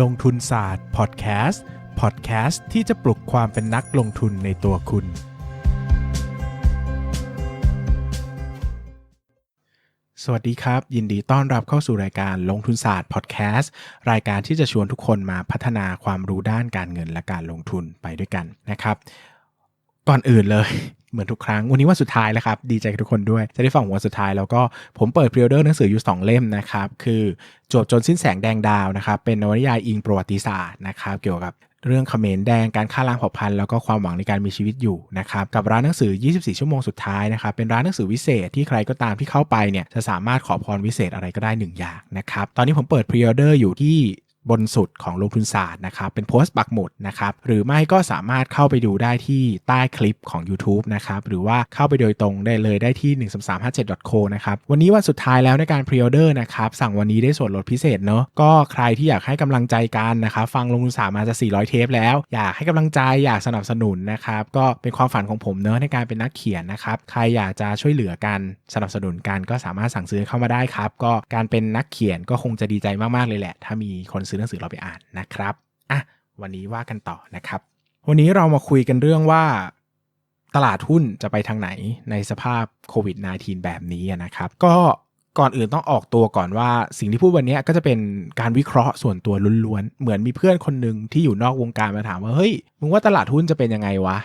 ลงทุนศาสตร์พอดแคสต์พอดแคสต์ที่จะปลุกความเป็นนักลงทุนในตัวคุณ สวัสดีครับ ยินดีต้อนรับเข้าสู่รายการลงทุนศาสตร์พอดแคสต์รายการที่จะชวนทุกคนมาพัฒนาความรู้ด้านการเงินและการลงทุนไปด้วยกันนะครับ ก่อนอื่นเลย เหมือนทุกครั้ง วันนี้วันสุดท้ายแล้วครับ ดีใจกับทุกคนด้วย จะได้ฟังวันสุดท้ายแล้วก็ผมเปิดพรีออเดอร์หนังสืออยู่ 2 เล่มนะครับ คือจวบจนสิ้นแสงแดงดาวนะครับ เป็นนวนิยายอิงประวัติศาสตร์นะครับ เกี่ยวกับเรื่องเขมรแดงการฆ่าล้างเผ่าพันธุ์แล้วก็ความหวังในการมีชีวิตอยู่นะครับกับร้านหนังสือ 24 ชั่วโมงสุดท้ายนะครับเป็นร้านหนังสือวิเศษที่ใครก็ตามที่เข้าไปเนี่ยจะสามารถขอพรวิเศษอะไรก็ได้หนึ่งอย่างนะครับตอนนี้ผมเปิดพรีออเดอร์อยู่ที่ บนสุดของลงทุนศาสตร์นะครับ เป็นโพสต์ปักหมุดนะครับ หรือไม่ก็สามารถเข้าไปดูได้ที่ใต้คลิปของ YouTube นะครับ หรือว่าเข้าไปโดยตรงได้เลยได้ที่ 13357.co นะครับ วันนี้วันสุดท้ายแล้วในการพรีออเดอร์นะครับ สั่งวันนี้ได้ส่วนลดพิเศษเนอะก็ใครที่อยากให้กำลังใจกันนะครับ ฟังลงทุนศาสตร์มาจะ 400 เทปแล้ว อยากให้กำลังใจอยากสนับสนุนนะครับก็เป็นความฝันของผมเนอะในการเป็นนักเขียนนะครับใครอยากจะช่วยเหลือกันสนับสนุนกันก็สามารถสั่งซื้อเข้ามาได้ครับก็การเป็นนักเขียนก็คงจะดีใจมากๆเลยแหละ ถ้ามีคนซื้อหนังสือเราไปอ่านนะครับอะวันนี้ว่ากันต่อนะครับ วันนี้เรามาคุยกันเรื่องว่าตลาดหุ้นจะไปทางไหนในสภาพโควิด -19 แบบนี้นะครับ ก็ก่อนอื่นต้องออกตัวก่อนว่าสิ่งที่พูดวันนี้ก็จะเป็นการวิเคราะห์ส่วนตัวล้วนๆ เหมือนมีเพื่อนคนหนึ่งที่อยู่นอกวงการมาถามว่า เฮ้ย มึงว่าตลาดหุ้นจะเป็นยังไงวะ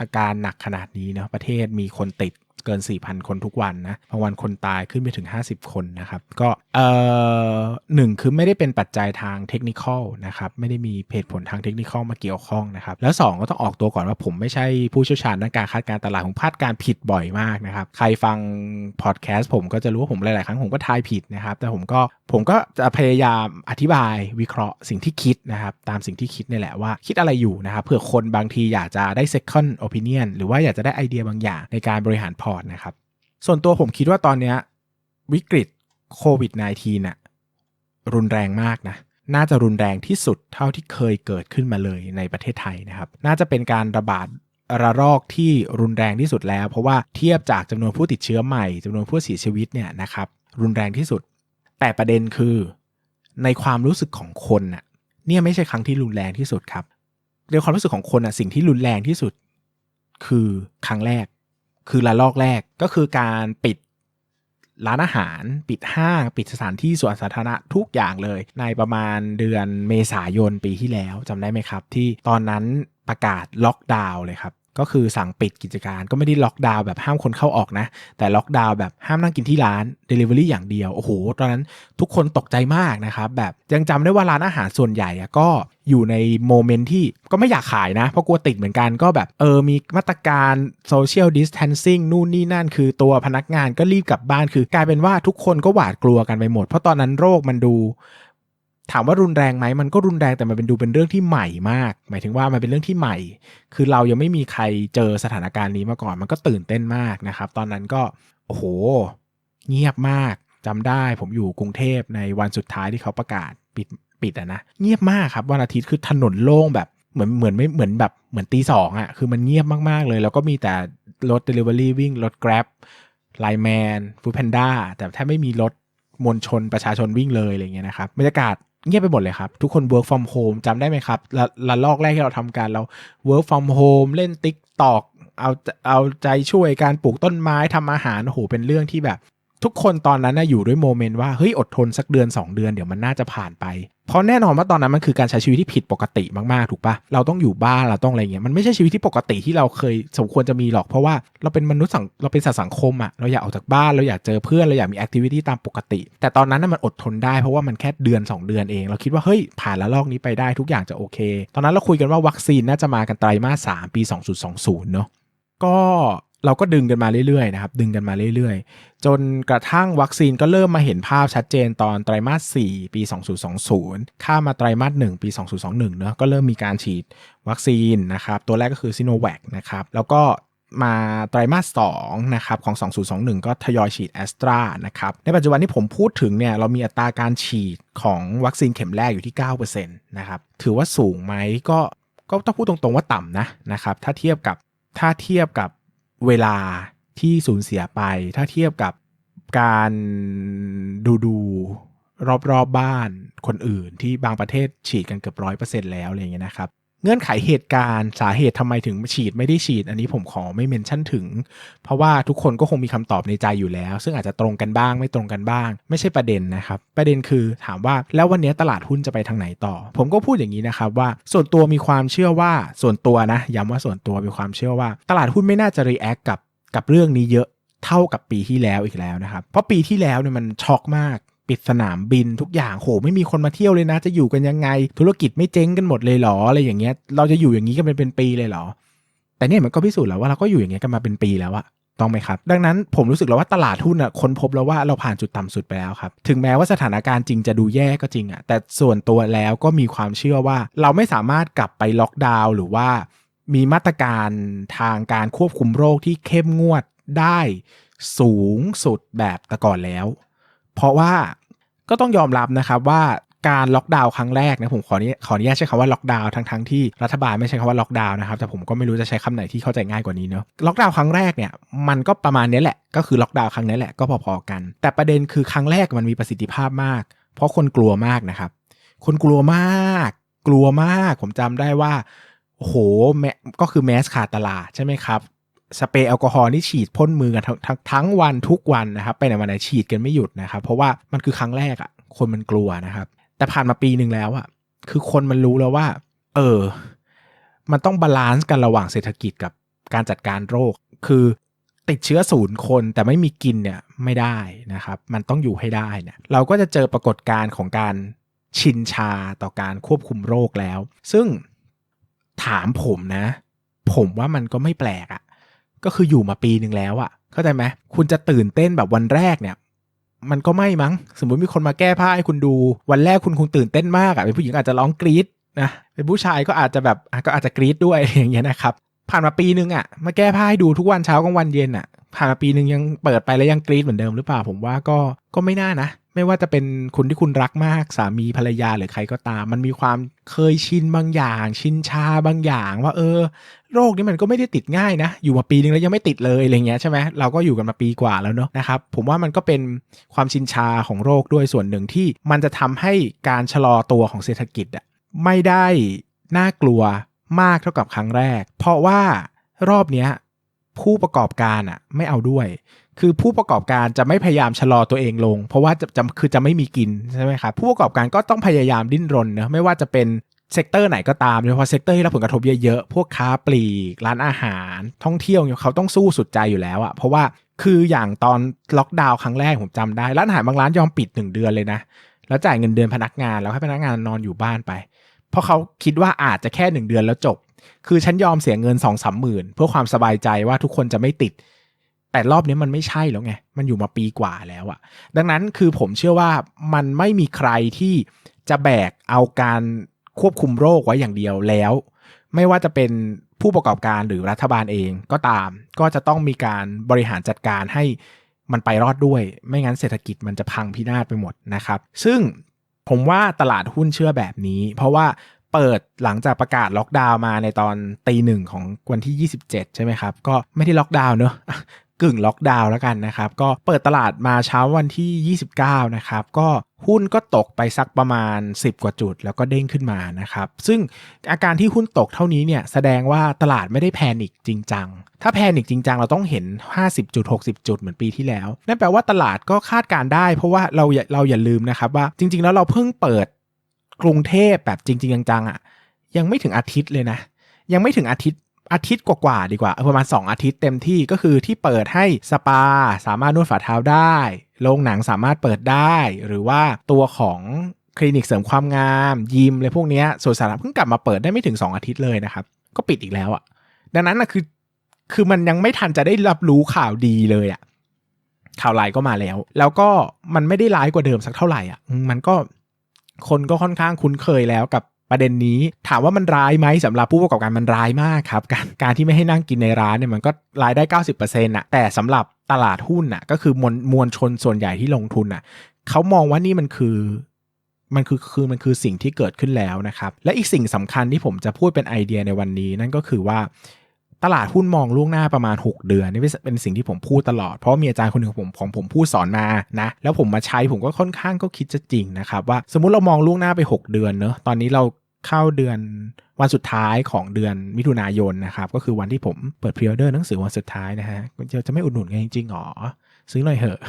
อาการหนักขนาดนี้เนาะประเทศมีคนติด เกิน 4,000 คนทุกวันนะบางวันคนตายขึ้นไปถึง 50 คนนะครับ ก็เอ่อหนึ่งคือไม่ได้เป็นปัจจัยทางเทคนิคอลนะครับไม่ได้มีเหตุผลทางเทคนิคอลมาเกี่ยวข้องนะครับ แล้ว 2 ก็ต้องออกตัวก่อนว่าผมไม่ใช่ผู้เชี่ยวชาญด้านการคาดการตลาดผมพลาดการผิดบ่อยมากนะครับ ใครฟังพอดแคสต์ผมก็จะรู้ว่าผมหลาย ๆ ครั้งผมก็ทายผิดนะครับ แต่ผมก็ผมก็จะพยายามอธิบายวิเคราะห์สิ่งที่คิดนะครับ ตามสิ่งที่คิดนี่แหละว่าคิดอะไรอยู่นะครับเผื่อคนบางทีอยากจะได้ second opinion หรือว่าอยากจะได้ไอเดียบางอย่างในการบริหารพอร์ตนะครับ ส่วนตัวผมคิดว่าตอนนี้วิกฤตโควิด -19 น่ะรุนแรงมากนะ น่าจะรุนแรงที่สุดเท่าที่เคยเกิดขึ้นมาเลยในประเทศไทยนะครับ น่าจะเป็นการระบาดระลอกที่รุนแรงที่สุดแล้ว เพราะว่าเทียบจากจำนวนผู้ติดเชื้อใหม่จำนวนผู้เสียชีวิตเนี่ยนะครับ รุนแรงที่สุด แต่ประเด็นคือ ในความรู้สึกของคนน่ะเนี่ยไม่ใช่ครั้งที่รุนแรงที่สุดครับในความรู้สึกของคนน่ะสิ่งที่รุนแรงที่สุด คือครั้งแรก คือระลอกแรกก็คือการปิดร้านอาหารปิดห้างปิดสถานที่ส่วนสาธารณะทุกอย่างเลย ในประมาณเดือนเมษายนปีที่แล้วจำได้ไหมครับ ที่ตอนนั้นประกาศล็อกดาวน์เลยครับ ก็คือสั่งปิดกิจการก็ไม่ได้ล็อกดาวน์แบบห้ามคนเข้าออกนะ แต่ล็อกดาวน์แบบห้ามนั่งกินที่ร้าน Delivery อย่างเดียว โอ้โห ตอนนั้นทุกคนตกใจมากนะครับแบบยังจำได้ว่าร้านอาหารส่วนใหญ่ก็อยู่ในโมเมนต์ที่ก็ไม่อยากขายนะ เพราะกลัวติดเหมือนกันก็แบบ เออ มีมาตรการโซเชียลดิส a ทนซิ่งนู่นนี่นั่น คือตัวพนักงานก็รีบกลับบ้านคือกลายเป็นว่าทุกคนก็หวาดกลัวกันไปหมด เพราะตอนนั้นโรคมันดู ถามว่ารุนแรงไหมมันก็รุนแรงแต่มันเป็นดูเป็นเรื่องที่ใหม่มาก หมายถึงว่ามันเป็นเรื่องที่ใหม่ คือเรายังไม่มีใครเจอสถานการณ์นี้มาก่อน มันก็ตื่นเต้นมากนะครับ ตอนนั้นก็โอ้โห เงียบมากจำได้ผมอยู่กรุงเทพในวันสุดท้ายที่เขาประกาศปิดปิดอะนะเงียบมากครับวันอาทิตย์คือถนนโล่งแบบเหมือนเหมือนไม่เหมือนแบบเหมือนตีสองอะคือมันเงียบมากๆเลย แล้วก็มีแต่รถ Delivery วิ่งรถ Grab ไลแมนฟูดแพนด้าแต่แทบไม่มีรถมวลชนประชาชนวิ่งเลยอะไรเงี้ยนะครับบรรยากาศ เงียบไปหมดเลยครับ ทุกคน work from home จำได้ไหมครับละละลอกแรกที่เราทำการเรา work from home เล่นติ๊กตอกเอาเอาใจช่วยการปลูกต้นไม้ทำอาหารโอ้โหเป็นเรื่องที่แบบ ทุกคนตอนนั้นนะอยู่ด้วยโมเมนต์ว่าเฮ้ยอดทนสักเดือน 2 เดือนเดี๋ยวมันน่าจะผ่านไป เพราะแน่นอนว่าตอนนั้นมันคือการใช้ชีวิตที่ผิดปกติมากๆถูกปะเราต้องอยู่บ้านเราต้องอะไรเงี้ยมันไม่ใช่ชีวิตที่ปกติที่เราเคยสมควรจะมีหรอกเพราะว่าเราเป็นมนุษย์สังเราเป็นสัตว์สังคมอะเราอยากออกจากบ้านเราอยากเจอเพื่อนเราอยากมีแอคทิวิตี้ตามปกติ แต่ตอนนั้นน่ะมันอดทนได้เพราะว่ามันแค่เดือน 2 เดือนเอง เราคิดว่าเฮ้ยผ่านละลอกนี้ไปได้ทุกอย่างจะโอเค ตอนนั้นเราคุยกันว่าวัคซีนน่าจะมากันไตรมาส3ปี 2020เนาะก็ เราก็ดึงกันมาเรื่อยๆนะครับดึงกันมาเรื่อยๆ จนกระทั่งวัคซีนก็เริ่มมาเห็นภาพชัดเจนตอนไตรมาส 4 ปี 2020 ข้ามาไตรมาส 1 ปี 2021เนอะก็เริ่มมีการฉีดวัคซีนนะครับตัวแรกก็คือซิโนแวคนะครับแล้วก็มาไตรมาส2นะครับของ 2021 ก็ทยอยฉีดแอสตรานะครับ ในปัจจุบันที่ผมพูดถึงเนี่ยเรามีอัตราการฉีดของวัคซีนเข็มแรกอยู่ที่ 9%นะครับ ถือว่าสูงไหมก็ก็ต้องพูดตรงๆว่าต่ำนะนะครับ ถ้าเทียบกับถ้าเทียบกับ เวลาที่สูญเสียไป ถ้าเทียบกับการดูดูรอบๆบบ้านคนอื่นที่บางประเทศฉีดกันเกือบร้อยเปอร์เซ็นต์แล้วอะไรเงี้ยนะครับ เงื่อนไขเหตุการณ์สาเหตุทำไมถึงฉีดไม่ได้ฉีด อันนี้ผมขอไม่เมนชั่นถึง เพราะว่าทุกคนก็คงมีคำตอบในใจอยู่แล้ว ซึ่งอาจจะตรงกันบ้างไม่ตรงกันบ้าง ไม่ใช่ประเด็นนะครับ ประเด็นคือถามว่าแล้ววันนี้ตลาดหุ้นจะไปทางไหนต่อ ผมก็พูดอย่างนี้นะครับว่าส่วนตัวมีความเชื่อว่าส่วนตัวนะย้ำว่าส่วนตัวมีความเชื่อว่า ตลาดหุ้นไม่น่าจะรีแอคกับกับเรื่องนี้เยอะเท่ากับปีที่แล้วอีกแล้วนะครับ เพราะปีที่แล้วเนี่ยมันช็อกมาก ปิดสนามบินทุกอย่างโหไม่มีคนมาเที่ยวเลยนะ จะอยู่กันยังไง ธุรกิจไม่เจ๊งกันหมดเลยหรออะไรอย่างเงี้ย เราจะอยู่อย่างนี้กันเป็นเป็นปีเลยหรอ แต่เนี่ยมันก็พิสูจน์แล้วว่าเราก็อยู่อย่างเงี้ยกันมาเป็นปีแล้วอะต้องไหมครับ ดังนั้นผมรู้สึกแล้วว่าตลาดหุ้นอะคนพบแล้วว่าเราผ่านจุดต่ำสุดไปแล้วครับ ถึงแม้ว่าสถานการณ์จริงจะดูแย่ก็จริงอะแต่ส่วนตัวแล้วก็มีความเชื่อว่า เราไม่สามารถกลับไปล็อกดาวน์หรือว่า มีมาตรการทางการควบคุมโรคที่เข้มงวดได้สูงสุดแบบแต่ก่อนแล้ว เพราะว่า ก็ต้องยอมรับนะครับว่าการล็อกดาวน์ครั้งแรกนะผมขอนี้ขออนุญาตใช้คำว่าล็อกดาวน์ทั้งทั้งที่รัฐบาลไม่ใช้คำว่าล็อกดาวน์นะครับแต่ผมก็ไม่รู้จะใช้คำไหนที่เข้าใจง่ายกว่านี้เนาะล็อกดาวน์ครั้งแรกเนี่ยมันก็ประมาณนี้แหละก็คือล็อกดาวน์ครั้งนี้แหละก็พอๆกัน แต่ประเด็นคือครั้งแรกมันมีประสิทธิภาพมาก เพราะคนกลัวมากนะครับ คนกลัวมาก กลัวมาก ผมจำได้ว่าโอ้โหแมก็คือแมสขาดตลาดใช่ไหมครับ สเปรย์แอลกอฮอล์นี่ฉีดพ่นมือกันทั้งทั้งทั้งวันทุกวันนะครับไปไหนมาไหนฉีดกันไม่หยุดนะครับ เพราะว่ามันคือครั้งแรกอะ่ะ คนมันกลัวนะครับ แต่ผ่านมาปีหนึ่งแล้วอะ่ะคือคนมันรู้แล้วว่า เออ มันต้องบาลานซ์กันระหว่างเศรษฐกิจกับการจัดการโรค คือติดเชื้อศูนย์คนแต่ไม่มีกินเนี่ยไม่ได้นะครับ มันต้องอยู่ให้ได้เนี่ยเราก็จะเจอปรากฏการณ์ของการชินชาต่อการควบคุมโรคแล้ว ซึ่งถามผมนะ ผมว่ามันก็ไม่แปลกอะ ก็คืออยู่มาปีหนึ่งแล้วอะเข้าใจไหมคุณจะตื่นเต้นแบบวันแรกเนี่ย มันก็ไม่มั้ง สมมติมีคนมาแก้ผ้าให้คุณดู วันแรกคุณคงตื่นเต้นมากอะเป็นผู้หญิงอาจจะร้องกรี๊ดนะเป็นผู้ชายก็อาจจะแบบก็อาจจะกรี๊ดด้วยอย่างเงี้ยนะครับผ่านมาปีนึงอะมาแก้ผ้าให้ดูทุกวันเช้ากลางวันเย็นอะผ่านมาปีนึงยังเปิดไปแล้วยังกรี๊ดเหมือนเดิมหรือเปล่าผมว่าก็ก็ไม่น่านะ ไม่ว่าจะเป็นคุณที่คุณรักมากสามีภรรยาหรือใครก็ตาม มันมีความเคยชินบางอย่าง ชินชาบางอย่าง ว่าเออ โรคนี้มันก็ไม่ได้ติดง่ายนะ อยู่มาปีนึงแล้วยังไม่ติดเลยอะไรเงี้ยใช่ไหมเราก็อยู่กันมาปีกว่าแล้วเนาะนะครับผมว่ามันก็เป็นความชินชาของโรคด้วยส่วนหนึ่งที่มันจะทำให้การชะลอตัวของเศรษฐกิจอะไม่ได้น่ากลัวมากเท่ากับครั้งแรก เพราะว่ารอบเนี้ยผู้ประกอบการอะไม่เอาด้วย คือผู้ประกอบการจะไม่พยายามชะลอตัวเองลง เพราะว่าจะจะคือจะไม่มีกินใช่ไหมครับผู้ประกอบการก็ต้องพยายามดิ้นรนนะไม่ว่าจะเป็นเซกเตอร์ไหนก็ตามโดยเฉพาะเซกเตอร์ที่รับผลกระทบเยอะๆ พวกค้าปลีก ร้านอาหาร ท่องเที่ยวเขาต้องสู้สุดใจอยู่แล้วอะเพราะว่าคืออย่างตอนล็อกดาวน์ครั้งแรกผมจำได้ ร้านอาหารบางร้านยอมปิดหนึ่งเดือนเลยนะ แล้วจ่ายเงินเดือนพนักงานแล้วให้พนักงานนอนอยู่บ้านไป เพราะเขาคิดว่าอาจจะแค่หนึ่งเดือนแล้วจบ คือฉันยอมเสียเงินสองสามหมื่นเพื่อความสบายใจว่าทุกคนจะไม่ติด แต่รอบนี้มันไม่ใช่แล้วไง มันอยู่มาปีกว่าแล้วอะดังนั้นคือผมเชื่อว่ามันไม่มีใครที่จะแบกเอาการควบคุมโรคไว้อย่างเดียวแล้ว ไม่ว่าจะเป็นผู้ประกอบการหรือรัฐบาลเองก็ตาม ก็จะต้องมีการบริหารจัดการให้มันไปรอดด้วย ไม่งั้นเศรษฐกิจมันจะพังพินาศไปหมดนะครับ ซึ่งผมว่าตลาดหุ้นเชื่อแบบนี้ เพราะว่าเปิดหลังจากประกาศล็อกดาวน์มาในตอนตีหนึ่งของวันที่ 27 ใช่ไหมครับ ก็ไม่ได้ล็อกดาวน์เนอะ กึ่งล็อกดาวน์แล้วกันนะครับ ก็เปิดตลาดมาเช้าวันที่ 29 นะครับ ก็หุ้นก็ตกไปสักประมาณ 10 กว่าจุด แล้วก็เด้งขึ้นมานะครับ ซึ่งอาการที่หุ้นตกเท่านี้เนี่ยแสดงว่าตลาดไม่ได้แพนิคจริงจัง ถ้าแพนิคจริงจังเราต้องเห็น 50จุด60 จุดเหมือนปีที่แล้ว นั่นแปลว่าตลาดก็คาดการได้ เพราะว่าเราเราอย่าลืมนะครับว่าจริง ๆ แล้วเราเพิ่งเปิดกรุงเทพแบบจริง ๆ จังๆอะ่ะยังไม่ถึงอาทิตย์เลยนะยังไม่ถึงอาทิตย์ อาทิตย์กว่าๆดีกว่าประมาณ 2 อาทิตย์เต็มที่ก็คือที่เปิดให้สปาสามารถนวดฝ่าเท้าได้โรงหนังสามารถเปิดได้ หรือว่าตัวของคลินิกเสริมความงามยิมอะไรพวกนี้ส่วนสาธารณะเพิ่งกลับมาเปิดได้ไม่ถึง 2 อาทิตย์เลยนะครับ ก็ปิดอีกแล้วอะ่ะ ดังนั้นนะคือคือมันยังไม่ทันจะได้รับรู้ข่าวดีเลยอะ่ะข่าวลน์ก็มาแล้ว แล้วก็มันไม่ได้ร้ายกว่าเดิมสักเท่าไหร่อะมันก็คนก็ค่อนข้างคุ้นเคยแล้วกับ ประเด็นนี้ถามว่ามันร้ายไหมสำหรับผู้ประกอบการมันร้ายมากครับ การการที่ไม่ให้นั่งกินในร้านเนี่ยมันก็รายได้ 90%อะแต่สำหรับตลาดหุ้นน่ะก็คือมวลมวลชนส่วนใหญ่ที่ลงทุนน่ะเขามองว่านี่มันคือมันคือคือมันคือสิ่งที่เกิดขึ้นแล้วนะครับ และอีกสิ่งสำคัญที่ผมจะพูดเป็นไอเดียในวันนี้ นั่นก็คือว่า ตลาดหุ้นมองล่วงหน้าประมาณ 6 เดือนนี่เป็นสิ่งที่ผมพูดตลอด เพราะมีอาจารย์คนหนึ่งผมของผมพูดสอนมานะแล้วผมมาใช้ผมก็ค่อนข้างก็คิดจะจริงนะครับว่าสมมุติเรามองล่วงหน้าไป 6 เดือนเนอะตอนนี้เราเข้าเดือนวันสุดท้ายของเดือนมิถุนายนนะครับก็คือวันที่ผมเปิดพรีออเดอร์หนังสือวันสุดท้ายนะฮะจะจะไม่อุดหนุนกันจริงๆหรอซื้อหน่อยเหอะ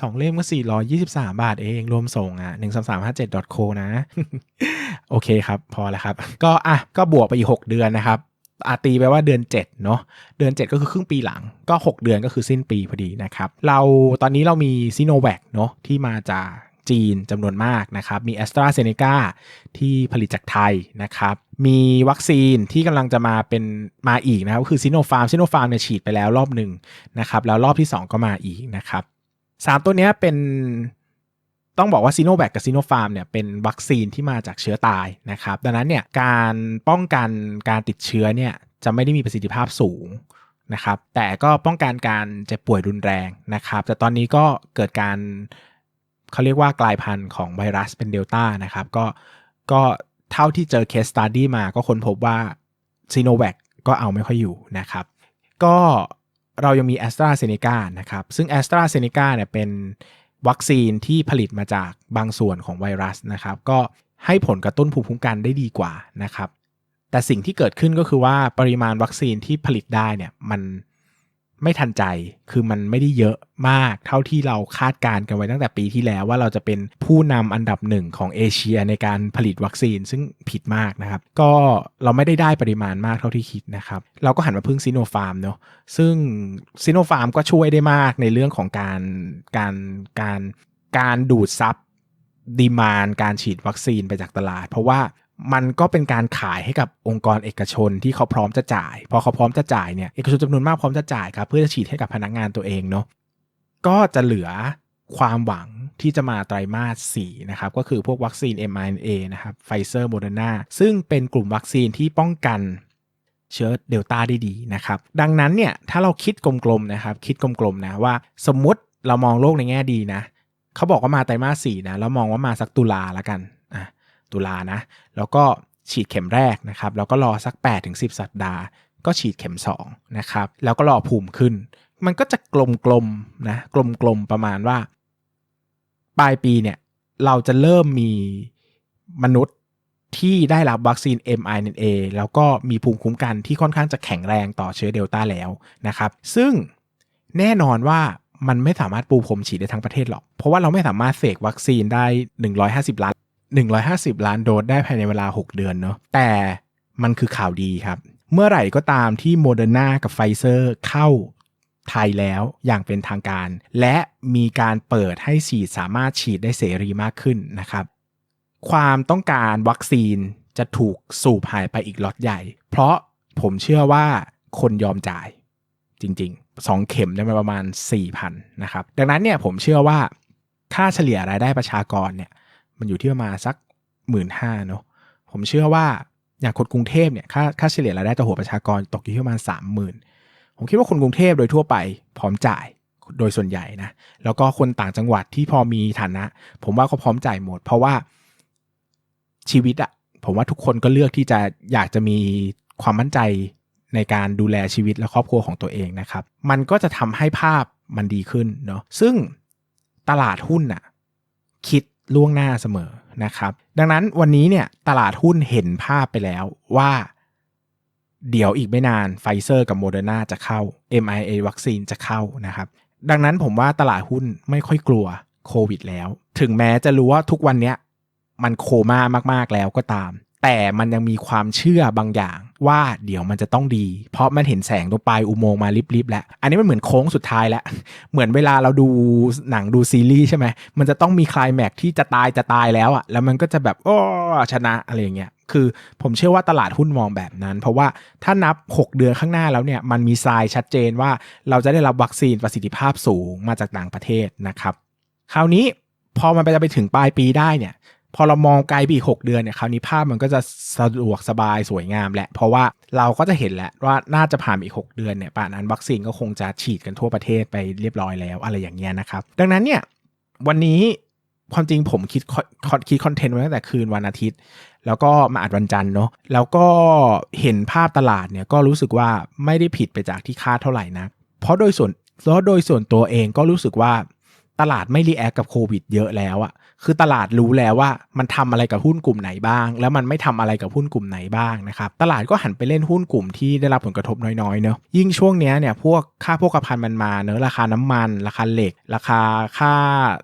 สองเล่มก็สี่ร้อยี่สิบสามบาทเอง รวมส่งอะหนึ่งสามสามห้าเจ็ด .co นะ โอเคครับ พอแล้วครับ ก็อะก็บวกไปอีกหกเดือนนะครับ อาตีไปว่าเดือน 7 เนาะเดือน 7 ก็คือครึ่งปีหลังก็ 6 เดือนก็คือสิ้นปีพอดีนะครับ เราตอนนี้เรามีซีโนแวคเนาะที่มาจากจีนจำนวนมากนะครับ มีแอสตราเซเนกาที่ผลิตจากไทยนะครับ มีวัคซีนที่กำลังจะมาเป็นมาอีกนะครับก็คือซีโนฟาร์มซีโนฟาร์มเนี่ยฉีดไปแล้วรอบหนึ่งนะครับ แล้วรอบที่ 2 ก็มาอีกนะครับสามตัวนี้เป็น ต้องบอกว่าซีโนแวคกับซีโนฟาร์มเนี่ยเป็นวัคซีนที่มาจากเชื้อตายนะครับ ดังนั้นเนี่ยการป้องกันการติดเชื้อเนี่ยจะไม่ได้มีประสิทธิภาพสูงนะครับแต่ก็ป้องกันการเจ็บป่วยรุนแรงนะครับ แต่ตอนนี้ก็เกิดการเขาเรียกว่ากลายพันธุ์ของไวรัสเป็นเดลต้านะครับก็ก็เท่าที่เจอเคสตัดดี้มาก็ค้นพบว่าซีโนแวคก็เอาไม่ค่อยอยู่นะครับ ก็เรายังมี a s t r a z เซ e c a นะครับซึ่ง a s t r a z เซ e c a เนี่ยเป็น วัคซีนที่ผลิตมาจากบางส่วนของไวรัสนะครับ ก็ให้ผลกระตุ้นภูมิคุ้มกันได้ดีกว่านะครับ แต่สิ่งที่เกิดขึ้นก็คือว่าปริมาณวัคซีนที่ผลิตได้เนี่ยมัน ไม่ทันใจ คือมันไม่ได้เยอะมาก เท่าที่เราคาดการกันไว้ตั้งแต่ปีที่แล้วว่าเราจะเป็นผู้นำอันดับหนึ่งของเอเชียในการผลิตวัคซีน ซึ่งผิดมากนะครับ ก็เราไม่ได้ได้ปริมาณมากเท่าที่คิดนะครับ เราก็หันมาพึ่งซีโนฟาร์มเนาะ ซึ่งซีโนฟาร์มก็ช่วยได้มากในเรื่องของการการการการดูดซับดีมานการฉีดวัคซีนไปจากตลาด เพราะว่า มันก็เป็นการขายให้กับองค์กรเอกชนที่เขาพร้อมจะจ่าย พอเขาพร้อมจะจ่ายเนี่ยเอกชนจำนวนมากพร้อมจะจ่ายครับเพื่อจะฉีดให้กับพนักงานตัวเองเนาะก็จะเหลือความหวังที่จะมาไตรมาส4นะครับก็คือพวกวัคซีน mRNA นะครับไฟเซอร์โมเดอร์นาซึ่งเป็นกลุ่มวัคซีนที่ป้องกันเชื้อเดลต้าได้ดีนะครับดังนั้นเนี่ยถ้าเราคิดกลมๆนะครับคิดกลมๆนะว่าสมมุติเรามองโลกในแง่ดีนะเขาบอกว่ามาไตรมาส4นะแล้วมองว่ามาสักตุลาล้วกัน ตุลานะ แล้วก็ฉีดเข็มแรกนะครับ แล้วก็รอสัก8ถึง10 สัปดาห์ ก็ฉีดเข็ม2นะครับ แล้วก็รอภูมิขึ้น มันก็จะกลมๆนะกลมๆประมาณว่า ปลายปีเนี่ยเราจะเริ่มมีมนุษย์ที่ได้รับวัคซีน mRNA แล้วก็มีภูมิคุ้มกันที่ค่อนข้างจะแข็งแรงต่อเชื้อเดลต้าแล้วนะครับ ซึ่งแน่นอนว่ามันไม่สามารถปูพรมฉีดได้ทั้งประเทศหรอก เพราะว่าเราไม่สามารถเสกวัคซีนได้ 150 ล้าน 150 ล้านโดสได้ภายในเวลา 6 เดือนเนาะแต่มันคือข่าวดีครับ เมื่อไหร่ก็ตามที่โมเดอร์นากับไฟเซอร์เข้าไทยแล้วอย่างเป็นทางการ และมีการเปิดให้ฉีดสามารถฉีดได้เสรีมากขึ้นนะครับ ความต้องการวัคซีนจะถูกสูบหายไปอีกล็อตใหญ่ เพราะผมเชื่อว่าคนยอมจ่ายจริง ๆ 2 เข็มได้มาประมาณ 4,000นะครับ ดังนั้นเนี่ยผมเชื่อว่าค่าเฉลี่ยรายได้ประชากรเนี่ย มันอยู่ที่ประมาณสักหมื่นห้าเนาะผมเชื่อว่าอย่างคนกรุงเทพเนี่ยค่าค่าเฉลี่ยรายได้ต่อหัวประชากรตกอยู่ที่ประมาณสามหมื่นผมคิดว่าคนกรุงเทพโดยทั่วไปพร้อมจ่ายโดยส่วนใหญ่นะแล้วก็คนต่างจังหวัดที่พอมีฐานะ ผมว่าเขาพร้อมจ่ายหมด เพราะว่าชีวิตอะผมว่าทุกคนก็เลือกที่จะอยากจะมีความมั่นใจในการดูแลชีวิตและครอบครัวของตัวเองนะครับ มันก็จะทำให้ภาพมันดีขึ้นเนาะซึ่งตลาดหุ้นอะคิด ล่วงหน้าเสมอนะครับ ดังนั้นวันนี้เนี่ยตลาดหุ้นเห็นภาพไปแล้วว่า เดี๋ยวอีกไม่นานไฟเซอร์กับโมเดอร์นาจะเข้า MIA วัคซีนจะเข้านะครับ ดังนั้นผมว่าตลาดหุ้นไม่ค่อยกลัวโควิดแล้ว ถึงแม้จะรู้ว่าทุกวันนี้มันโคม่ามากๆแล้วก็ตาม แต่มันยังมีความเชื่อบางอย่าง ว่าเดี๋ยวมันจะต้องดี เพราะมันเห็นแสงตรงปลายอุโมงค์มาลิบๆแล้ว อันนี้มันเหมือนโค้งสุดท้ายแล้ว เหมือนเวลาเราดูหนังดูซีรีส์ใช่ไหมมันจะต้องมีคลายแม็กที่จะตายจะตายแล้วอะแล้วมันก็จะแบบโอ้ชนะอะไรอย่างเงี้ยคือผมเชื่อว่าตลาดหุ้นมองแบบนั้น เพราะว่าถ้านับ 6 เดือนข้างหน้าแล้วเนี่ยมันมีทรายชัดเจนว่าเราจะได้รับวัคซีนประสิทธิภาพสูงมาจากต่างประเทศนะครับ คราวนี้พอมันไปจะไปถึงปลายปีได้เนี่ย พอเรามองไกลไปอีก 6 เดือนเนี่ยคราวนี้ภาพมันก็จะสะดวกสบายสวยงามแหละ เพราะว่าเราก็จะเห็นแหละว่าน่าจะผ่านอีก 6 เดือนเนี่ยป่านนั้นวัคซีนก็คงจะฉีดกันทั่วประเทศไปเรียบร้อยแล้วอะไรอย่างเงี้ยนะครับ ดังนั้นเนี่ยวันนี้ความจริงผมคิดคิดคอนเทนต์ไว้ตั้งแต่คืนวันอาทิตย์ แล้วก็มาอัดวันจันทร์เนาะแล้วก็เห็นภาพตลาดเนี่ยก็รู้สึกว่าไม่ได้ผิดไปจากที่คาดเท่าไหร่นะเพราะโดยส่วนแล้วโดยส่วนตัวเองก็รู้สึกว่าตลาดไม่รีแอคกับโควิดเยอะแล้วอะ คือตลาดรู้แล้วว่ามันทำอะไรกับหุ้นกลุ่มไหนบ้าง แล้วมันไม่ทำอะไรกับหุ้นกลุ่มไหนบ้างนะครับตลาดก็หันไปเล่นหุ้นกลุ่มที่ได้รับผลกระทบน้อยๆเนอะยิ่งช่วงนี้เนี่ยพวกค่าพวกพันมันมาเนอะราคาน้ำมัน ราคาเหล็ก ราคาค่า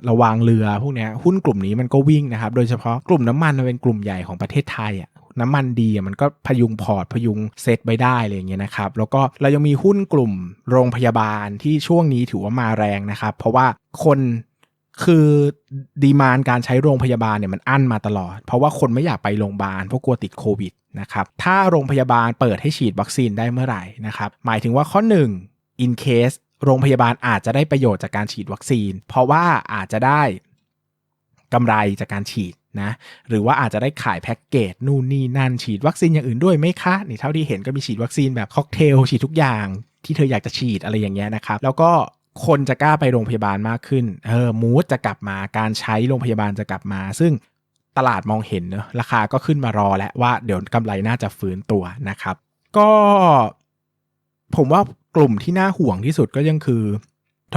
ระวางเรือพวกนี้หุ้นกลุ่มนี้มันก็วิ่งนะครับโดยเฉพาะกลุ่มน้ำมันมันเป็นกลุ่มใหญ่ของประเทศไทยอะน้ำมันดีมันก็พยุงพอร์ตพยุงเซตไปได้อะไรอย่างเงี้ยนะครับ แล้วก็เรายังมีหุ้นกลุ่มโรงพยาบาลที่ช่วงนี้ถือว่ามาแรงนะครับ เพราะว่าคน คือดีมานการใช้โรงพยาบาลเนี่ยมันอั้นมาตลอด เพราะว่าคนไม่อยากไปโรงพยาบาลเพราะกลัวติดโควิดนะครับถ้าโรงพยาบาลเปิดให้ฉีดวัคซีนได้เมื่อไหร่นะครับหมายถึงว่าข้อ 1 in case โรงพยาบาลอาจจะได้ประโยชน์จากการฉีดวัคซีน เพราะว่าอาจจะได้กำไรจากการฉีดนะหรือว่าอาจจะได้ขายแพ็กเกจนู่นนี่นั่นฉีดวัคซีนอย่างอื่นด้วยไหมคะนี่เท่าที่เห็นก็มีฉีดวัคซีนแบบค็อกเทลฉีดทุกอย่างที่เธออยากจะฉีดอะไรอย่างเงี้ยนะครับแล้วก็ คนจะกล้าไปโรงพยาบาลมากขึ้น เออ มูดจะกลับมา การใช้โรงพยาบาลจะกลับมา ซึ่งตลาดมองเห็นเนอะราคาก็ขึ้นมารอแล้วว่าเดี๋ยวกำไรน่าจะฟื้นตัวนะครับ ก็ผมว่ากลุ่มที่น่าห่วงที่สุดก็ยังคือ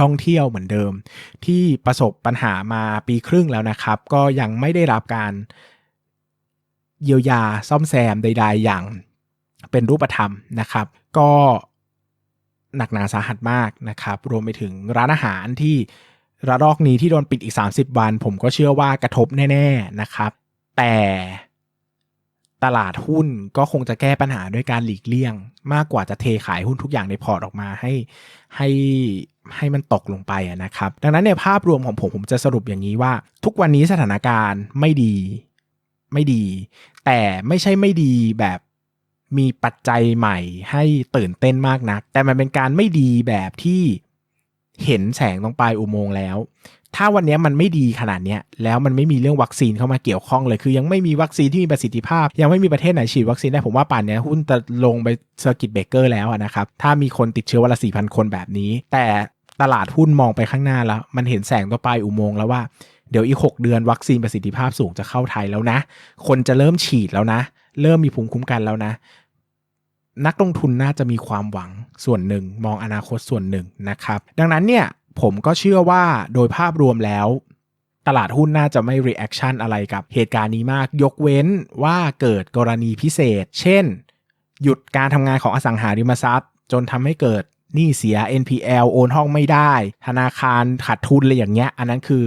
ท่องเที่ยวเหมือนเดิม ที่ประสบปัญหามาปีครึ่งแล้วนะครับ ก็ยังไม่ได้รับการเยียวยาซ่อมแซมใด ๆ อย่างเป็นรูปธรรมนะครับ ก็ หนักหนาสาหัสมากนะครับ รวมไปถึงร้านอาหารที่ระลอกนี้ที่โดนปิดอีก 30 วัน ผมก็เชื่อว่ากระทบแน่ ๆนะครับ แต่ตลาดหุ้นก็คงจะแก้ปัญหาด้วยการหลีกเลี่ยง มากกว่าจะเทขายหุ้นทุกอย่างในพอร์ตออกมาให้ให้ให้มันตกลงไปนะครับ ดังนั้นในภาพรวมของผมผมจะสรุปอย่างนี้ว่า ทุกวันนี้สถานการณ์ไม่ดีไม่ดี แต่ไม่ใช่ไม่ดีแบบ มีปัจจัยใหม่ให้ตื่นเต้นมากนัก แต่มันเป็นการไม่ดีแบบที่เห็นแสงตรงปลายอุโมงค์แล้ว ถ้าวันนี้มันไม่ดีขนาดนี้แล้วมันไม่มีเรื่องวัคซีนเข้ามาเกี่ยวข้องเลย คือยังไม่มีวัคซีนที่มีประสิทธิภาพ ยังไม่มีประเทศไหนฉีดวัคซีนได้ ผมว่าป่านนี้หุ้นจะลงไปเซอร์กิตเบเกอร์แล้วนะครับ ถ้ามีคนติดเชื้อวันละสี่พันคนแบบนี้ แต่ตลาดหุ้นมองไปข้างหน้าแล้ว มันเห็นแสงตัวปลายอุโมงค์แล้วว่าเดี๋ยวอีก 6 เดือนวัคซีนประสิทธิภาพสูงจะเข้าไทยแล้วนะ คนจะเริ่มฉีดแล้วนะ เริ่มมีภูมิคุ้มกันแล้วนะ นักลงทุนน่าจะมีความหวังส่วนหนึ่ง มองอนาคตส่วนหนึ่งนะครับ ดังนั้นเนี่ยผมก็เชื่อว่าโดยภาพรวมแล้ว ตลาดหุ้นน่าจะไม่รีแอคชั่นอะไรกับเหตุการณ์นี้มาก ยกเว้นว่าเกิดกรณีพิเศษ เช่น หยุดการทำงานของอสังหาริมทรัพย์ จนทำให้เกิดหนี้เสีย NPL โอนห้องไม่ได้ ธนาคารขาดทุนอะไรอย่างเงี้ย อันนั้นคือ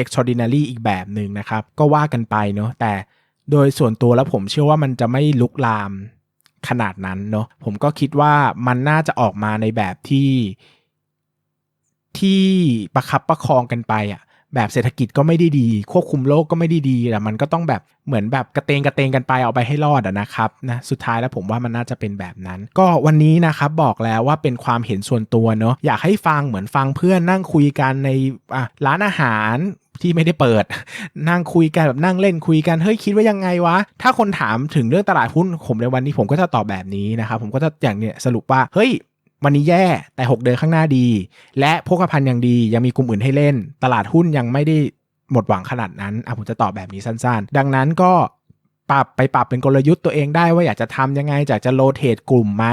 extraordinary อีกแบบหนึ่งนะครับ ก็ว่ากันไปเนาะ แต่ โดยส่วนตัวแล้วผมเชื่อว่ามันจะไม่ลุกลามขนาดนั้นเนาะผมก็คิดว่ามันน่าจะออกมาในแบบที่ที่ประคับประคองกันไปอะ่ะแบบเศรษฐกิจก็ไม่ได้ดี ควบคุมโลกก็ไม่ได้ดีแต่มันก็ต้องแบบเหมือนแบบกระเตงกระเตงกันไปเอาไปให้รอดอะนะครับนะสุดท้ายแล้วผมว่ามันน่าจะเป็นแบบนั้น ก็วันนี้นะครับบอกแล้วว่าเป็นความเห็นส่วนตัวเนาะอยากให้ฟังเหมือนฟังเพื่อนนั่งคุยกันในร้านอาหาร ที่ไม่ได้เปิด นั่งคุยกันแบบนั่งเล่นคุยกันเฮ้ยคิดว่ายังไงวะ ถ้าคนถามถึงเรื่องตลาดหุ้นผมในวันนี้ผมก็จะตอบแบบนี้นะครับผมก็จะอย่างเนี้ยสรุปว่าเฮ้ยวันนี้แย่แต่ 6 เดือนข้างหน้าดี และพกพันยังดียังมีกลุ่มอื่นให้เล่น ตลาดหุ้นยังไม่ได้หมดหวังขนาดนั้นอะผมจะตอบแบบนี้สั้นๆ ดังนั้นก็ ปรับไปปรับเป็นกลยุทธ์ตัวเองได้ว่าอยากจะทำยังไงอยากจะโลเทตกลุ่มไหม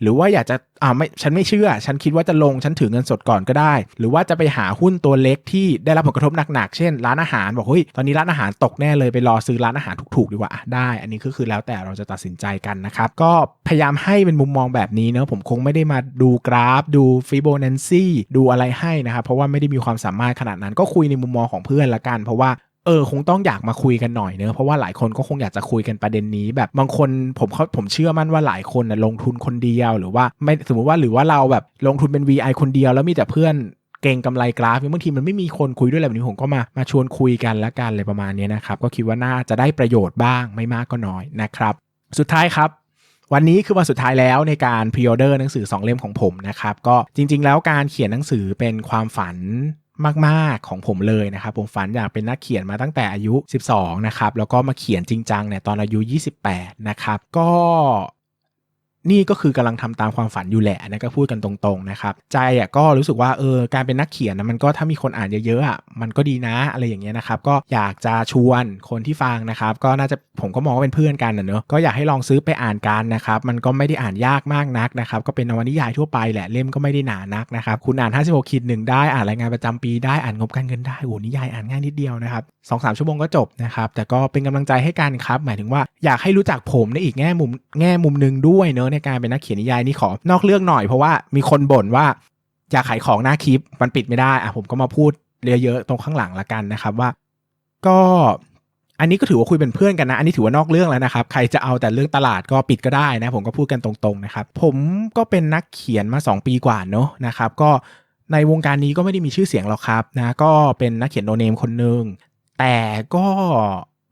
หรือว่าอยากจะอ่าไม่ฉันไม่เชื่อ ฉันคิดว่าจะลงฉันถือเงินสดก่อนก็ได้ หรือว่าจะไปหาหุ้นตัวเล็กที่ได้รับผลกระทบหนักๆเช่น ร้านอาหารบอกเฮ้ยตอนนี้ร้านอาหารตกแน่เลยไปรอซื้อร้านอาหารถูกๆดีกว่าได้ อันนี้ก็คือแล้วแต่เราจะตัดสินใจกันนะครับก็พยายามให้เป็นมุมมองแบบนี้เนะผมคงไม่ได้มาดูกราฟ ดูฟิโบนัชซีดูอะไรให้นะครับเพราะว่าไม่ได้มีความสามารถขนาดนั้นก็คุยในมุมมองของเพื่อนละกัน เพราะว่า เออคงต้องอยากมาคุยกันหน่อยเนอะเพราะว่าหลายคนก็คงอยากจะคุยกันประเด็นนี้ แบบบางคนผมเขาผมเชื่อมั่นว่าหลายคนนะลงทุนคนเดียวหรือว่าไม่สมมติว่าหรือว่าเราแบบลงทุนเป็น VI คนเดียวแล้วมีแต่เพื่อนเก่งกำไรกราฟบางทีมันไม่มีคนคุยด้วยอะไรแบบนี้ผมก็มามาชวนคุยกันละกันอะไรประมาณนี้นะครับก็คิดว่าน่าจะได้ประโยชน์บ้างไม่มากก็น้อยนะครับสุดท้ายครับวันนี้คือวันสุดท้ายแล้วในการพรีออเดอร์หนังสือ 2 เล่มของผมนะครับ ก็จริง ๆ แล้วการเขียนหนังสือเป็นความฝัน มากๆของผมเลยนะครับผมฝันอยากเป็นนักเขียนมาตั้งแต่อายุ 12 นะครับ แล้วก็มาเขียนจริงจังเนี่ยตอนอายุ 28 นะครับ ก็ นี่ก็คือกำลังทำตามความฝันอยู่แหละนะก็พูดกันตรงๆนะครับ ใจอะก็รู้สึกว่าเออการเป็นนักเขียนนะมันก็ถ้ามีคนอ่านเยอะๆอะมันก็ดีนะอะไรอย่างเงี้ยนะครับ ก็อยากจะชวนคนที่ฟังนะครับ ก็น่าจะผมก็มองว่าเป็นเพื่อนกันนะเนอะก็อยากให้ลองซื้อไปอ่านกันนะครับ มันก็ไม่ได้อ่านยากมากนักนะครับ ก็เป็นนวนิยายทั่วไปแหละเล่มก็ไม่ได้หนานักนะครับ คุณอ่าน 56ขีดหนึ่งได้อ่านรายงานประจำปีได้อ่านงบการเงินได้โอ้นิยายอ่านง่ายนิดเดียวนะครับสองสามชั่วโมงก็จบนะครับแต่ก็เป็นกำลังใจให้กันครับหมายถึงว่าอยากให้รู้จักผมในอีกแง่มุมแง่มุมหนึ่งด้วยเนอะในการเป็นนักเขียนนิยายนี่ขอนอกเรื่องหน่อยเพราะว่ามีคนบ่นว่าอยากขายของหน้าคลิปมันปิดไม่ได้อะผมก็มาพูดเยอะๆตรงข้างหลังละกันนะครับว่า ก็อันนี้ก็ถือว่าคุยเป็นเพื่อนกันนะ อันนี้ถือว่านอกเรื่องแล้วนะครับ ใครจะเอาแต่เรื่องตลาดก็ปิดก็ได้นะ ผมก็พูดกันตรงๆนะครับ ผมก็เป็นนักเขียนมา 2 ปีกว่าเนอะนะครับ ก็ในวงการนี้ก็ไม่ได้มีชื่อเสียงหรอกครับนะ ก็เป็นนักเขียนโนเนมคนหนึ่งแต่ก็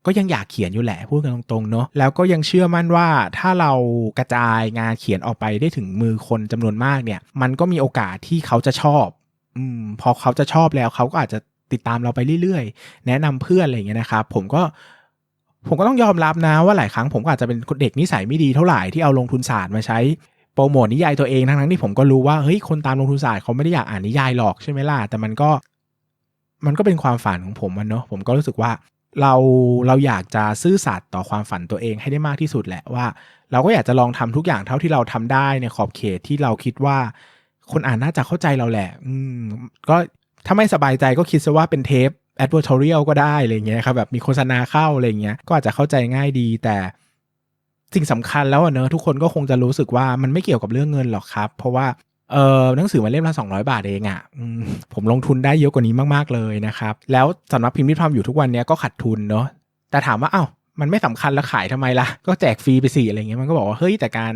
ก็ยังอยากเขียนอยู่แหละพูดกันตรงๆเนอะแล้วก็ยังเชื่อมั่นว่าถ้าเรากระจายงานเขียนออกไปได้ถึงมือคนจำนวนมากเนี่ย มันก็มีโอกาสที่เขาจะชอบอืมพอเขาจะชอบแล้วเขาก็อาจจะติดตามเราไปเรื่อยๆ แนะนำเพื่อนอะไรอย่างเงี้ยนะครับผมก็ผมก็ต้องยอมรับนะว่าหลายครั้งผมก็อาจจะเป็นเด็กนิสัยไม่ดีเท่าไหร่ที่เอาลงทุนศาสตร์มาใช้โปรโมทนิยายตัวเองทั้งๆที่ผมก็รู้ว่าเฮ้ยคนตามลงทุนศาสตร์เขาไม่ได้อยากอ่านนิยายหรอกใช่ไหมล่ะแต่มันก็ มันก็เป็นความฝันของผมมันเนาะผมก็รู้สึกว่า เราเราอยากจะซื่อสัตย์ต่อความฝันตัวเองให้ได้มากที่สุดแหละว่า เราก็อยากจะลองทำทุกอย่างเท่าที่เราทำได้ในขอบเขตที่เราคิดว่า คนอ่านน่าจะเข้าใจเราแหละ อืมก็ถ้าไม่สบายใจก็คิดซะว่าเป็นเทป advertorial ก็ได้อะไรเงี้ยครับแบบมีโฆษณาเข้าอะไรเงี้ยก็อาจจะเข้าใจง่ายดีแต่สิ่งสำคัญแล้วเนอะทุกคนก็คงจะรู้สึกว่ามันไม่เกี่ยวกับเรื่องเงินหรอกครับ เพราะว่า เออหนังสือมันเล่มละ200 บาทเองอะ่ะผมลงทุนได้เยอะกว่านี้มากๆเลยนะครับ แล้วสำนักพิมพ์ที่ทำอยู่ทุกวันนี้ก็ขาดทุนเนาะแต่ถามว่าเอา้ามันไม่สำคัญแล้วขายทำไมละ่ะ ก็แจกฟรีไปสิอะไรเงี้ยมันก็บอกว่าเฮ้ยแต่การ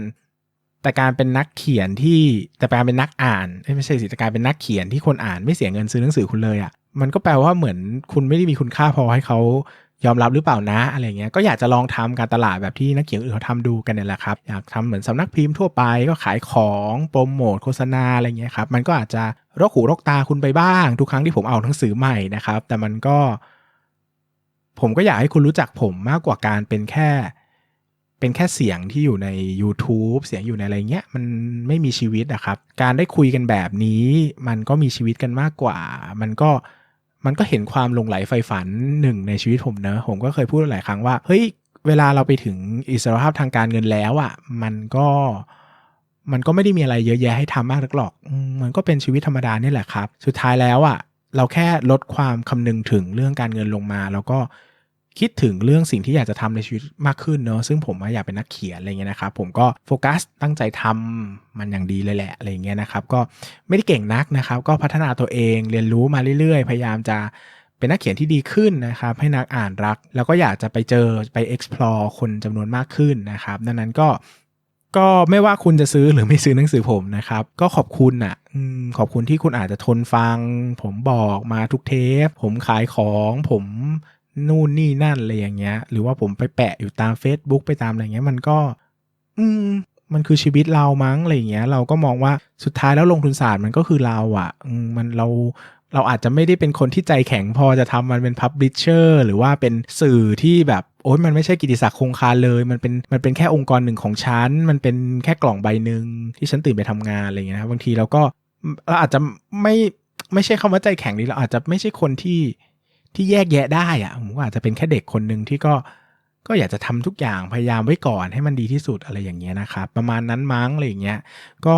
แต่การเป็นนักเขียนที่แต่การเป็นนักอ่านไม่ใช่สิแต่การเป็นนักเขียนที่คนอ่านไม่เสียเงินซื้อหนังสือคุณเลยอะ่ะมันก็แปลว่าเหมือนคุณไม่ได้มีคุณค่าพอให้เขา ยอมรับหรือเปล่านะอะไรเงี้ยก็อยากจะลองทำการตลาดแบบที่นักเขียนอื่นเขาทำดูกันเนี่ยแหละครับอยากทำเหมือนสำนักพิมพ์ทั่วไปก็ขายของโปรโมทโฆษณาอะไรเงี้ยครับมันก็อาจจะรกหูรกตาคุณไปบ้าง ทุกครั้งที่ผมเอาหนังสือใหม่นะครับ แต่มันก็ ผมก็อยากให้คุณรู้จักผมมากกว่าการเป็นแค่ เป็นแค่เสียงที่อยู่ใน YouTube เสียงอยู่ในอะไรเงี้ยมันไม่มีชีวิตนะครับ การได้คุยกันแบบนี้ มันก็มีชีวิตกันมากกว่า มันก็ มันก็เห็นความลงไหลไฟฝันหนึ่งในชีวิตผมเนอะผมก็เคยพูดหลายครั้งว่าเฮ้ยเวลาเราไปถึงอิสรภาพทางการเงินแล้วอะ่ะ มันก็มันก็ไม่ได้มีอะไรเยอะแยะให้ทำมากนักหรอก มันก็เป็นชีวิตธรรมดานี่แหละครับ สุดท้ายแล้วอะ่ะ เราแค่ลดความคำนึงถึงเรื่องการเงินลงมา แล้วก็ คิดถึงเรื่องสิ่งที่อยากจะทำในชีวิตมากขึ้นเนอะซึ่งผมอยากเป็นนักเขียนอะไรเงี้ยนะครับผมก็โฟกัสตั้งใจทำมันอย่างดีเลยแหละอะไรเงี้ยนะครับก็ไม่ได้เก่งนักนะครับ ก็พัฒนาตัวเองเรียนรู้มาเรื่อยๆ พยายามจะเป็นนักเขียนที่ดีขึ้นนะครับให้นักอ่านรัก แล้วก็อยากจะไปเจอไป explore คนจำนวนมากขึ้นนะครับ ดังนั้นก็ก็ไม่ว่าคุณจะซื้อหรือไม่ซื้อหนังสือผมนะครับ ก็ขอบคุณอะขอบคุณที่คุณอาจจะทนฟัง ผมบอกมาทุกเทป ผมขายของ ผม นู่นนี่นั่นอะไรอย่างเงี้ย หรือว่าผมไปแปะอยู่ตาม Facebook ไปตามอะไรเงี้ยมันก็ อืมมันคือชีวิตเรามั้งอะไรเงี้ย เราก็มองว่าสุดท้ายแล้วลงทุนศาสตร์มันก็คือเราอะ่ะมันเราเราอาจจะไม่ได้เป็นคนที่ใจแข็งพอจะทำมันเป็นพับลิชเชอร์หรือว่าเป็นสื่อที่แบบโอ๊ยมันไม่ใช่กิติศักดิ์คงคาเลยมันเป็นมันเป็นแค่องค์กรหนึ่งของฉัน มันเป็นแค่กล่องใบหนึ่งที่ฉันตื่นไปทำงานอะไรเงี้ยนะบางทีเราก็เราอาจจะไม่ไม่ใช่คำว่าใจแข็งนี้เราอาจจะไม่ใช่คนที่ ที่แยกแยะได้อะผมอาจจะเป็นแค่เด็กคนหนึ่งที่ก็ก็อยากจะทำทุกอย่างพยายามไว้ก่อนให้มันดีที่สุดอะไรอย่างเงี้ยนะครับประมาณนั้นมั้งอะไรอย่างเงี้ยก็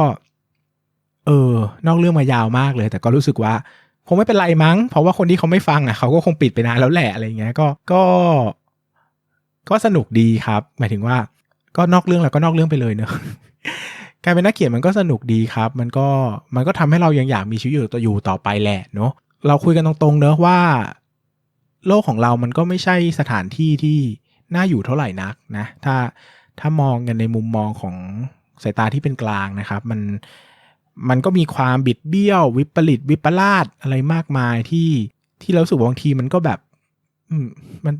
เออนอกเรื่องมายาวมากเลย แต่ก็รู้สึกว่าคงไม่เป็นไรมั้ง เพราะว่าคนที่เขาไม่ฟังอะเขาก็คงปิดไปนานแล้วแหละอะไรเงี้ยก็ก็ ก็สนุกดีครับ หมายถึงว่า ก็นอกเรื่องแล้วก็นอกเรื่องไปเลยเนอะการเป็นนักเขียนมันก็สนุกดีครับ มันก็มันก็ทำให้เรายังอยากมีชีวิตอยู่ต่ออยู่ต่อไปแหละเนาะเราคุยกันตรงๆเนอะว่า โลกของเรามันก็ไม่ใช่สถานที่ที่น่าอยู่เท่าไหร่นักนะ ถ้าถ้ามองกันในมุมมองของสายตาที่เป็นกลางนะครับ มันมันก็มีความบิดเบี้ยว วิปริตวิปลาสอะไรมากมายที่ที่เราสึกบางทีมันก็แบบมัน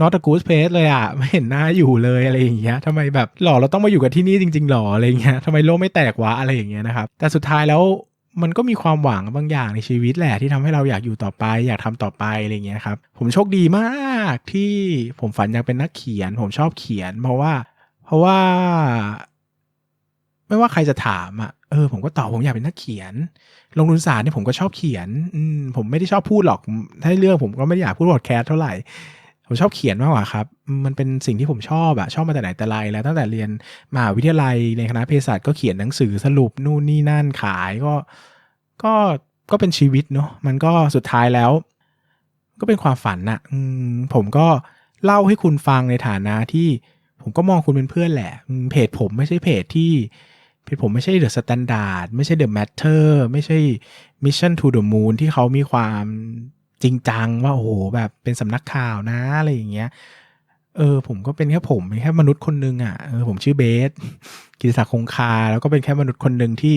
not a good place เลยอะไม่เห็นหน้าอยู่เลยอะไรอย่างเงี้ยทำไมแบบหล่อเราต้องมาอยู่กับที่นี่จริงๆหรออะไรเงี้ยทำไมโลกไม่แตกวะอะไรอย่างเงี้ยนะครับ แต่สุดท้ายแล้ว มันก็มีความหวังบางอย่างในชีวิตแหละที่ทำให้เราอยากอยู่ต่อไป อยากทำต่อไปอะไรเงี้ยครับผมโชคดีมากที่ผมฝันอยากเป็นนักเขียน ผมชอบเขียน เพราะว่า เพราะว่า ไม่ว่าใครจะถามอะเออผมก็ตอบผมอยากเป็นนักเขียน ลงทุนศาสตร์เนี่ยผมก็ชอบเขียน อืมผมไม่ได้ชอบพูดหรอก ถ้าเรื่องผมก็ไม่ได้อยากพูดบอดแคสเท่าไหร่ ผมชอบเขียนมากกว่าครับ มันเป็นสิ่งที่ผมชอบอะชอบมาแต่ไหนแต่ไรแล้วตั้งแต่เรียนมหาวิทยาลัยในคณะเภสัชก็เขียนหนังสือสรุปนู่นนี่นั่นขายก็ก็ก็เป็นชีวิตเนาะมันก็สุดท้ายแล้ว ก็เป็นความฝันน่ะอืมผมก็เล่าให้คุณฟังในฐานะที่ผมก็มองคุณเป็นเพื่อนแหละเพจผมไม่ใช่เพจที่เพจผมไม่ใช่ The Standard ไม่ใช่ The Matter ไม่ใช่ Mission to the Moon ที่เขามีความ จริงจังว่าโอ้โหแบบเป็นสำนักข่าวนะอะไรอย่างเงี้ยเออผมก็เป็นแค่ผมเป็นแค่มนุษย์คนหนึ่งอะเออผมชื่อเบสกิติศักดิ์คงคา แล้วก็เป็นแค่มนุษย์คนหนึ่งที่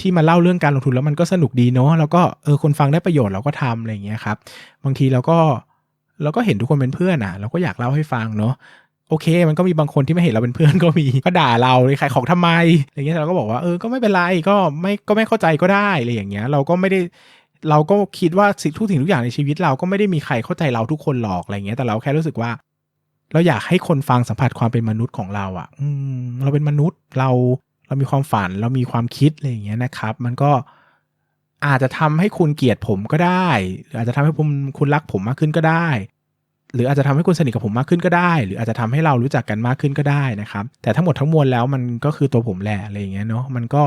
ที่มาเล่าเรื่องการลงทุนแล้วมันก็สนุกดีเนาะแล้วก็เออคนฟังได้ประโยชน์เราก็ทำอะไรอย่างเงี้ยครับ บางทีเราก็เราก็เห็นทุกคนเป็นเพื่อนอะ เราก็อยากเล่าให้ฟังเนาะโอเค มันก็มีบางคนที่ไม่เห็นเราเป็นเพื่อนก็มีก็ด่าเราเลยขายของทำไมอะไรเงี้ยเราก็บอกว่าเออก็ไม่เป็นไรก็ไม่ก็ไม่เข้าใจก็ได้อะไรอย่างเงี้ย เราก็ไม่ได้ เราก็คิดว่าสิ่งทุกสิ่งทุกอย่างในชีวิตเราก็ไม่ได้มีใครเข้าใจเราทุกคนหรอกอะไรเงี้ยแต่เราแค่รู้สึกว่า เราอยากให้คนฟังสัมผัสความเป็นมนุษย์ของเราอะ่ะ อืม เราเป็นมนุษย์เราเรามีความฝันเรามีความคิดอะไรอย่างเงี้ยนะครับ มันก็อาจจะทำให้คุณเกลียดผมก็ได้หรืออาจจะทำให้ผมคุณรักผมมากขึ้นก็ได้ หรืออาจจะทำให้คุณสนิทกับผมมากขึ้นก็ได้ หรืออาจจะทำให้เรารู้จักกันมากขึ้นก็ได้นะครับ แต่ทั้งหมดทั้งมวลแล้วมันก็คือตัวผมแหละอะไรอย่างเงี้ยเนาะมันก็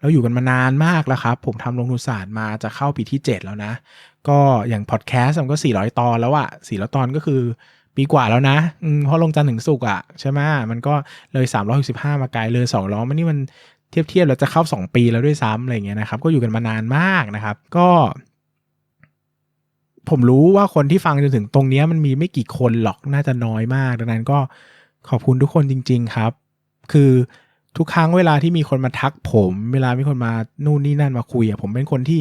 เราอยู่กันมานานมากแล้วครับ ผมทำลงทุนศาสตร์มาจะเข้าปีที่ 7 แล้วนะ ก็อย่างพอดแคสต์มันก็ 400 ตอนแล้วอะ400 ตอนก็คือปีกว่าแล้วนะเพราะลงจันทร์ถึงสุกอะใช่ไหมมันก็เลย 365 มาไกลเลย2ล้อมันนี่มันเทียบเทียบแล้วจะเข้า 2 ปีแล้วด้วยซ้ำอะไรเงี้ยนะครับ ก็อยู่กันมานานมากนะครับ ก็ ผมรู้ว่าคนที่ฟังจนถึงตรงนี้มันมีไม่กี่คนหรอกน่าจะน้อยมาก ดังนั้นก็ขอบคุณทุกคนจริง ๆ ครับ คือ ทุกครั้งเวลาที่มีคนมาทักผม เวลามีคนมานู่นนี่นั่นมาคุยอะผมเป็นคนที่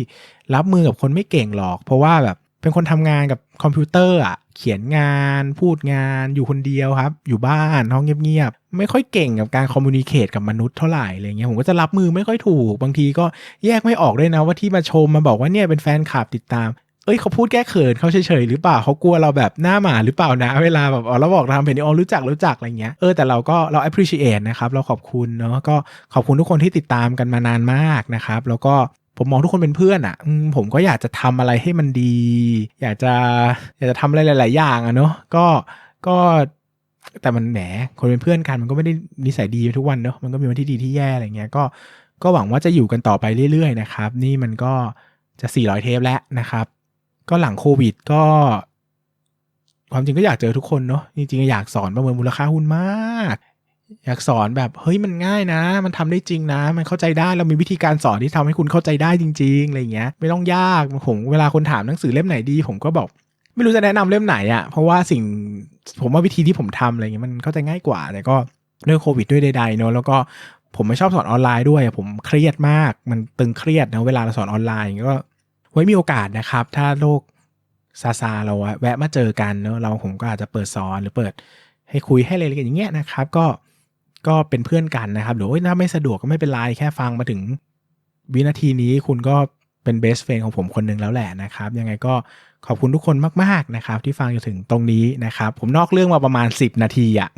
รับมือกับคนไม่เก่งหรอก เพราะว่าแบบเป็นคนทำงานกับคอมพิวเตอร์อะเขียนงาน พูดงาน อยู่คนเดียวครับ อยู่บ้านห้องเงียบๆ ไม่ค่อยเก่งกับการคอมมูนิเคตกับมนุษย์เท่าไหร่อะไรเงี้ยผมก็จะรับมือไม่ค่อยถูก บางทีก็แยกไม่ออกด้วยนะว่าที่มาชมมาบอกว่าเนี่ยเป็นแฟนคลับติดตาม เอ้ยเขาพูดแก้เขินเขาเฉยๆหรือเปล่าเขากลัวเราแบบหน้าหมาหรือเปล่านะ เวลาแบบอ๋อเราบอกเราทำเพจนี้อ๋อรู้จักรู้จักอะไรเงี้ยเออแต่เราก็เรา appreciate นะครับเราขอบคุณเนาะก็ขอบคุณทุกคนที่ติดตามกันมานานมากนะครับ แล้วก็ผมมองทุกคนเป็นเพื่อนอะ่ะผมก็อยากจะทำอะไรให้มันดี อยากจะอยากจะทำอะไรหลาย ๆ อย่างอะเนาะก็ก็แต่มันแหมคนเป็นเพื่อนกันมันก็ไม่ได้นิสัยดีทุกวันเนาะมันก็มีวันที่ดีที่แย่อะไรเงี้ยก็ก็หวังว่าจะอยู่กันต่อไปเรื่อย ๆ นะครับ นี่มันก็จะ 400 เทปแล้วนะครับ ก็หลังโควิดก็ ความจริงก็อยากเจอทุกคนเนาะจริงๆอยากสอนประเมินมูลค่าหุ้นมาก อยากสอนแบบเฮ้ยมันง่ายนะ มันทำได้จริงนะ มันเข้าใจได้เรามีวิธีการสอนที่ทำให้คุณเข้าใจได้จริงๆอะไรเงี้ย ไม่ต้องยากผมเวลาคนถามหนังสือเล่มไหนดี ผมก็บอกไม่รู้จะแนะนำเล่มไหนอะ่ะเพราะว่าสิ่งผมว่าวิธีที่ผมทำอะไรเงี้ยมันเข้าใจง่ายกว่าแต่ก็ด้วยโควิดด้วยใดๆเนาะแล้วก็ผมไม่ชอบสอนออนไลน์ด้วย ผมเครียดมากมันตึงเครียดนะเวลาเราสอนออนไลน์ก็ ไว้มีโอกาสนะครับ ถ้าโลกซาซาเราแวะมาเจอกันเนอะเราผมก็อาจจะเปิดสอนหรือเปิดให้คุยให้อะไรกันอย่างเงี้ยนะครับ ก็ก็เป็นเพื่อนกันนะครับหรือว่าถ้าไม่สะดวกก็ไม่เป็นไรแค่ฟังมาถึงวินาทีนี้คุณก็เป็นเบสเฟนของผมคนหนึ่งแล้วแหละนะครับ ยังไงก็ ขอบคุณทุกคนมากๆนะครับ ที่ฟังจนถึงตรงนี้นะครับ ผมนอกเรื่องมาประมาณ 10 นาทีอะ่ะ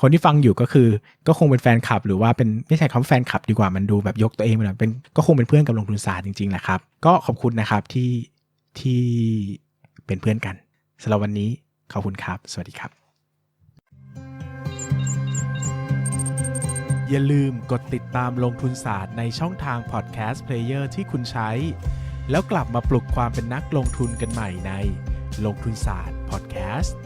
คนที่ฟังอยู่ก็คือ ก็คงเป็นแฟนคลับ หรือว่าเป็นไม่ใช่คำว่าแฟนคลับดีกว่ามันดูแบบยกตัวเองไปหน่อยเป็นก็คงเป็นเพื่อนกับลงทุนศาสตร์จริงๆแหละครับ ก็ขอบคุณนะครับที่ที่เป็นเพื่อนกันสำหรับวันนี้ขอบคุณครับ สวัสดีครับ อย่าลืมกดติดตามลงทุนศาสตร์ในช่องทางพอดแคสต์เพลเยอร์ที่คุณใช้ แล้วกลับมาปลุกความเป็นนักลงทุนกันใหม่ในลงทุนศาสตร์พอดแคสต์